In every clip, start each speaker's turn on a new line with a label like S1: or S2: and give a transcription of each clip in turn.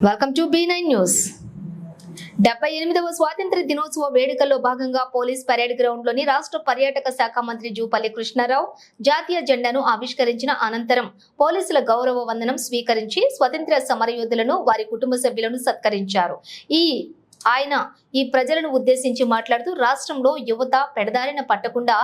S1: Welcome to B nine news డెబ్బై ఎనిమిదవ స్వాతంత్ర దినోత్సవ వేడుకల్లో భాగంగా పోలీస్ పరేడ్ గ్రౌండ్లోని రాష్ట్ర పర్యాటక శాఖ మంత్రి జూపల్లి కృష్ణారావు జాతీయ జెండాను ఆవిష్కరించిన అనంతరం పోలీసుల గౌరవ వందనం స్వీకరించి స్వతంత్ర సమరయోధులను వారి కుటుంబ సభ్యులను సత్కరించారు. ఈ ఆయన ఈ ప్రజలను ఉద్దేశించి మాట్లాడుతూ రాష్ట్రంలో యువత పెడదారిన పట్టకుండా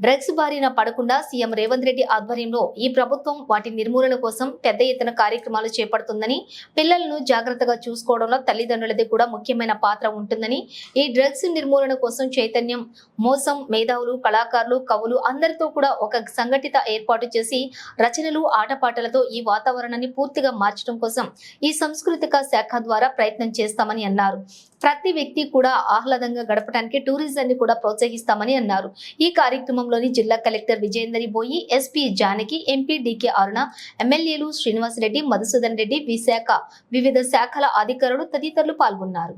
S1: డ్రగ్స్ బారిన పడకుండా సీఎం రేవంత్ రెడ్డి ఆధ్వర్యంలో ఈ ప్రభుత్వం వాటి నిర్మూలన కోసం పెద్ద ఎత్తున కార్యక్రమాలు చేపడుతుందని పిల్లలను జాగ్రత్తగా చూసుకోవడంలో తల్లిదండ్రులది కూడా ముఖ్యమైన పాత్ర ఉంటుందని ఈ డ్రగ్స్ నిర్మూలన కోసం చైతన్యం మోసం మేధావులు కళాకారులు కవులు అందరితో కూడా ఒక సంఘటిత ఏర్పాటు చేసి రచనలు ఆటపాటలతో ఈ వాతావరణాన్ని పూర్తిగా మార్చడం కోసం ఈ సాంస్కృతిక శాఖ ద్వారా ప్రయత్నం చేస్తామని అన్నారు. ప్రతి వ్యక్తి కూడా ఆహ్లాదంగా గడపడానికి టూరిజాన్ని కూడా ప్రోత్సహిస్తామని అన్నారు. ఈ కార్యక్రమం సమక్షంలోని జిల్లా collector Vijayendari Boyi SP Janaki MP DK Aruna ఎమ్మెల్యేలు శ్రీనివాసరెడ్డి మధుసూదన్ రెడ్డి విశాఖ వివిధ శాఖల అధికారులు తదితరులు పాల్గొన్నారు.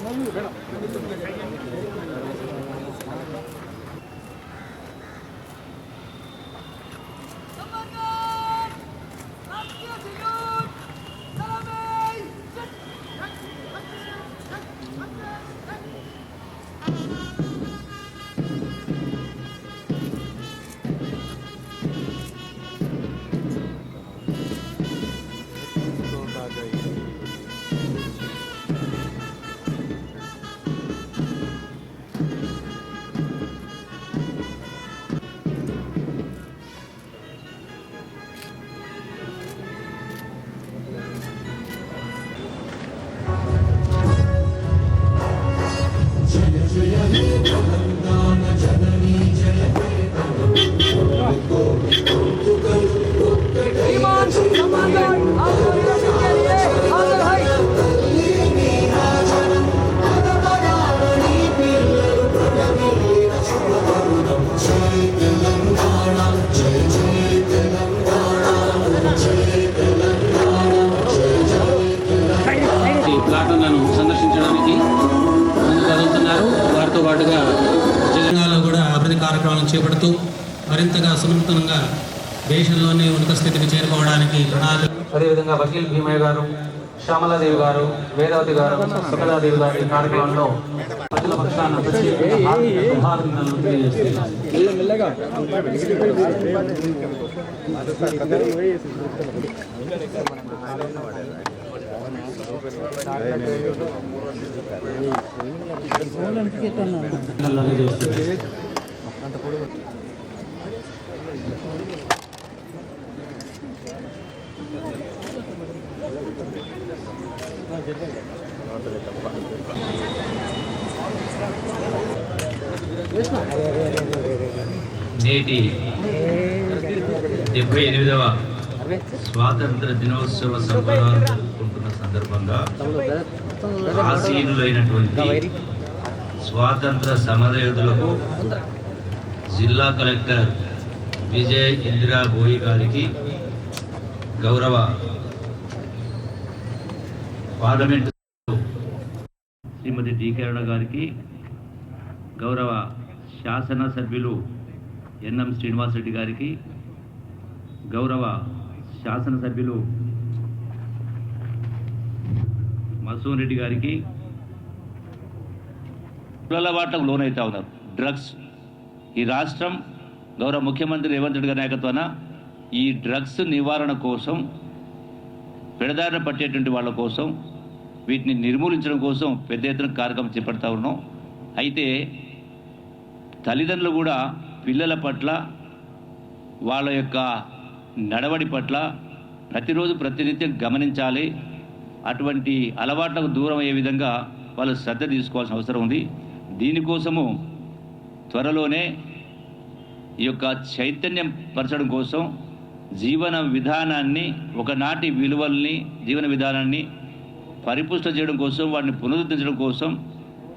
S2: అన్నం పాటుగా జిల్లాలో కూడా అభివృద్ధి కార్యక్రమాలను చేపడుతూ మరింతగా సున్నితంగా దేశంలోనే ఉన్నత స్థితికి చేరుకోవడానికి ప్రణాళిక అదేవిధంగా వకీల్ భీమయ్య గారు శ్యామలాదేవి గారు వేదావతి గారు సుఖదాదేవి గారు ఈ కార్యక్రమంలో ప్రజల పక్షాన తెలియజేస్తున్నారు
S3: నేటి డెబ్బై ఎనిమిదవ స్వాతంత్ర దినోత్సవ సంబరాలు జరుపుకుంటున్న సందర్భంగా ఆసీనులైనటువంటి స్వాతంత్ర సమరయోధులకు జిల్లా కలెక్టర్ విజయ్ ఇందిరా బోయి గారికి గౌరవ పార్లమెంటు శ్రీమతి డి గారికి గౌరవ శాసనసభ్యులు ఎన్ఎం శ్రీనివాసరెడ్డి గారికి గౌరవ శాసనసభ్యులు మసూన్ రెడ్డి గారికి అలవాట్లకు లోనైతా ఉన్నారు. డ్రగ్స్. ఈ రాష్ట్రం గౌరవ ముఖ్యమంత్రి రేవంత్ రెడ్డి గారి నాయకత్వాన ఈ డ్రగ్స్ నివారణ కోసం పెడదారిన పట్టేటువంటి వాళ్ళ కోసం వీటిని నిర్మూలించడం కోసం పెద్ద ఎత్తున కార్యక్రమం చేపడతా ఉన్నాం. అయితే తల్లిదండ్రులు కూడా పిల్లల పట్ల వాళ్ళ యొక్క నడవడి పట్ల ప్రతిరోజు ప్రతినిత్యం గమనించాలి. అటువంటి అలవాట్లకు దూరం అయ్యే విధంగా వాళ్ళు శ్రద్ధ తీసుకోవాల్సిన అవసరం ఉంది. దీనికోసము త్వరలోనే ఈ యొక్క చైతన్యం పరచడం కోసం జీవన విధానాన్ని ఒకనాటి విలువల్ని జీవన విధానాన్ని పరిపుష్ట చేయడం కోసం వాటిని పునరుద్ధరించడం కోసం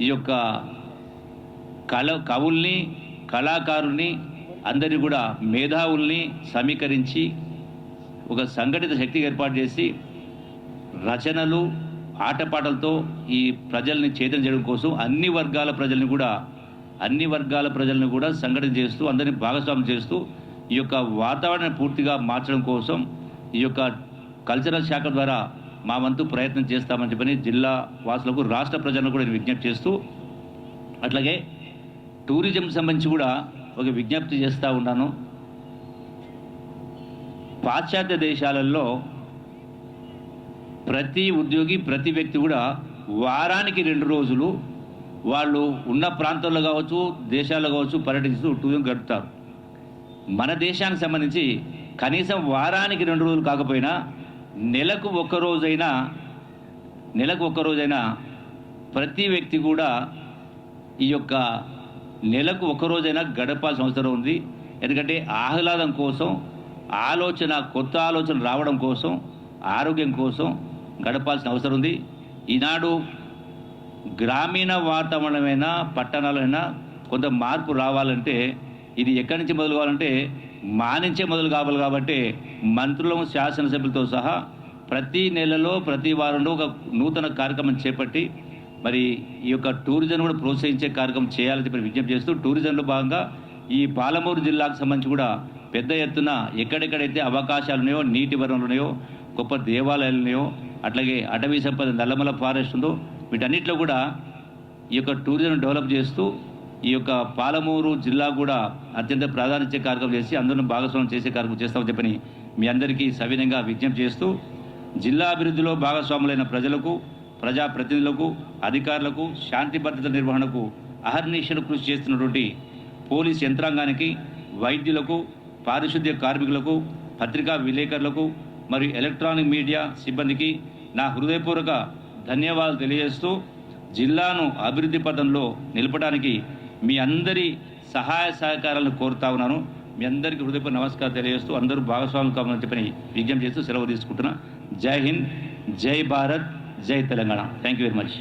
S3: ఈ యొక్క కళ కవుల్ని కళాకారుల్ని అందరినీ కూడా మేధావుల్ని సమీకరించి ఒక సంఘటిత శక్తి ఏర్పాటు చేసి రచనలు ఆటపాటలతో ఈ ప్రజల్ని చేతన చేయడం కోసం అన్ని వర్గాల ప్రజల్ని కూడా అన్ని వర్గాల ప్రజలను కూడా సంఘటన చేస్తూ అందరినీ భాగస్వామ్యం చేస్తూ ఈ యొక్క వాతావరణాన్ని పూర్తిగా మార్చడం కోసం ఈ యొక్క కల్చరల్ శాఖ ద్వారా మా వంతు ప్రయత్నం చేస్తామని చెప్పని జిల్లా వాసులకు రాష్ట్ర ప్రజలను కూడా నేను విజ్ఞప్తి చేస్తూ అట్లాగే టూరిజం సంబంధించి కూడా ఒక విజ్ఞప్తి చేస్తూ ఉన్నాను. పాశ్చాత్య దేశాలలో ప్రతి ఉద్యోగి ప్రతి వ్యక్తి కూడా వారానికి రెండు రోజులు వాళ్ళు ఉన్న ప్రాంతాల్లో కావచ్చు దేశాల్లో కావచ్చు పర్యటిస్తూ టూరిజం గడుపుతారు. మన దేశానికి సంబంధించి కనీసం వారానికి రెండు రోజులు కాకపోయినా నెలకు ఒక్కరోజైనా నెలకు ఒక్కరోజైనా ప్రతి వ్యక్తి కూడా ఈ యొక్క నెలకు ఒక రోజైనా గడపాల్సిన అవసరం ఉంది. ఎందుకంటే ఆహ్లాదం కోసం ఆలోచన కొత్త ఆలోచన రావడం కోసం ఆరోగ్యం కోసం గడపాల్సిన అవసరం ఉంది. ఈనాడు గ్రామీణ వాతావరణమైనా పట్టణాలైనా కొంత మార్పు రావాలంటే ఇది ఎక్కడి నుంచి మొదలు కావాలంటే మానించే మొదలు కావాలి కాబట్టి మంత్రులు శాసనసభ్యులతో సహా ప్రతి నెలలో ప్రతి వారంలో ఒక నూతన కార్యక్రమం చేపట్టి మరి ఈ యొక్క టూరిజం కూడా ప్రోత్సహించే కార్యక్రమం చేయాలని చెప్పి విజ్ఞప్తి చేస్తూ టూరిజంలో భాగంగా ఈ పాలమూరు జిల్లాకు సంబంధించి కూడా పెద్ద ఎత్తున ఎక్కడెక్కడైతే అవకాశాలు ఉన్నాయో నీటి వనరులు ఉన్నాయో గొప్ప దేవాలయాలు ఉన్నాయో అట్లాగే అటవీ సంపద నల్లమల ఫారెస్ట్ ఉందో వీటన్నిటిలో కూడా ఈ యొక్క టూరిజం డెవలప్ చేస్తూ ఈ యొక్క పాలమూరు జిల్లా కూడా అత్యంత ప్రాధాన్యత కార్యక్రమం చేసి అందరిని భాగస్వామ్యం చేసే కార్యక్రమం చేస్తామని చెప్పని మీ అందరికీ సవినంగా విజ్ఞప్తి చేస్తూ జిల్లా అభివృద్ధిలో భాగస్వాములైన ప్రజలకు ప్రజాప్రతినిధులకు అధికారులకు శాంతి భద్రత నిర్వహణకు అహర్నిశలు కృషి చేస్తున్నటువంటి పోలీస్ యంత్రాంగానికి వైద్యులకు పారిశుద్ధ్య కార్మికులకు పత్రికా విలేకరులకు మరియు ఎలక్ట్రానిక్ మీడియా సిబ్బందికి నా హృదయపూర్వక ధన్యవాదాలు తెలియజేస్తూ జిల్లాను అభివృద్ధి పథంలో నిలపడానికి మీ అందరి సహాయ సహకారాలను కోరుతా ఉన్నాను. మీ అందరికీ హృదయపూర్వక నమస్కారం తెలియజేస్తూ అందరూ భాగస్వాములు కావాలని చెప్పని విజ్ఞప్తి చేస్తూ సెలవు తీసుకుంటున్నా. జై హింద్ జై Bharat. Jai Telangana thank you very much